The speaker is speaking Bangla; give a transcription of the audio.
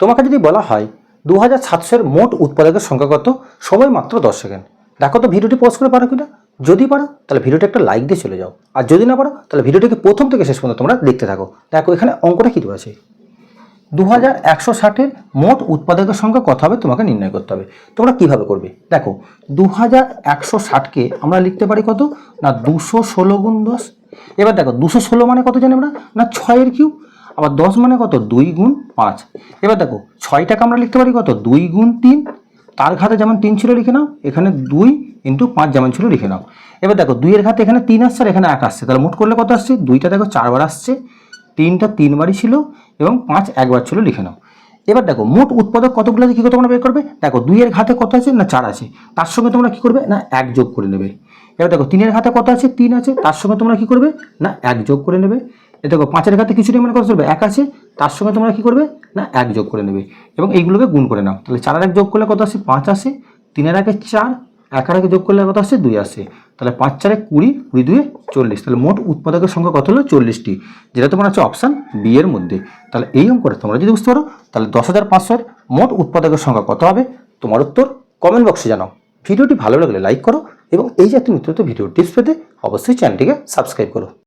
তোমাকে যদি বলা হয় দু হাজার সাতশোর মোট উৎপাদকের সংখ্যা কত? সময় মাত্র দশ সেকেন্ড। দেখো তো ভিডিওটি পজ করে পারো কিনা? যদি পারো, তাহলে ভিডিওটা একটা লাইক দিয়ে চলে যাও। আর যদি না পারো, তাহলে ভিডিওটিকে প্রথম থেকে শেষ পর্যন্ত তোমরা দেখতে থাকো। দেখো, এখানে অঙ্কটা কী আছে দু হাজার একশো ষাটের মোট উৎপাদকের সংখ্যা কত হবে তোমাকে নির্ণয় করতে হবে। তোমরা কীভাবে করবে? দেখো দু হাজার একশো ষাটকে আমরা লিখতে পারি কত? না, দুশো ষোলো গুণ দশ। এবার দেখো, দুশো ষোলো মানে কত জানি আমরা? না, ছয়ের কিউ আবার দশ মানে কত? দুই গুণ পাঁচ। এবার দেখো ছয়টাকে আমরা লিখতে পারি কত? দুই গুণ তিন। তার ঘাতে যেমন তিন ছিল লিখে নাও, এখানে দুই ইন্টু পাঁচ যেমন ছিল লিখে নাও। এবার দেখো, দুইয়ের ঘাতে এখানে তিন আসছে আর এখানে এক আসছে। তাহলে মোট করলে কত আসছে? দুইটা দেখো, চারবার আসছে। তিনটা তিনবারই ছিল এবং পাঁচ একবার ছিল লিখে নাও। এবার দেখো, মোট উৎপাদক কতগুলো আছে? কী করে তোমরা বের করবে? দেখো, দুইয়ের ঘাতে কত আছে না চার আছে? তার সঙ্গে তোমরা কী করবে? না, এক যোগ করে নেবে। এবার দেখো, তিনের ঘাতে কত আছে? তিন আছে। তার সঙ্গে তোমরা কী করবে? না, এক যোগ করে নেবে। দেখো, পাঁচের ঘাতে কিছু মানে কত চলবে, এক আছে, তার সঙ্গে তোমরা কী করবে? না, এক যোগ করে নেবে। এবং এইগুলোকে গুণ করে নাও। তাহলে চার এক যোগ করলে কত আসে? পাঁচ আসে। তিনের আগে চার এক আর আগে যোগ করলে কত আসে? দুই আসে। তাহলে পাঁচ, চারে কুড়ি কুড়ি দুয়ে চল্লিশ। তাহলে মোট উৎপাদকের সংখ্যা কত হলো? চল্লিশটি। যেটা তোমার আছে অপশান বি এর মধ্যে। তাহলে এই অঙ্কটা তোমরা যদি বুঝতে পারো, তাহলে দশ হাজার পাঁচশোর মোট উৎপাদকের সংখ্যা কত হবে? তোমার উত্তর কমেন্ট বক্সে জানাও। ভিডিওটি ভালো লাগলে লাইক করো এবং এই জাতীয় নিত্য ভিডিও টিপস পেতে অবশ্যই চ্যানেলটিকে সাবস্ক্রাইব করো।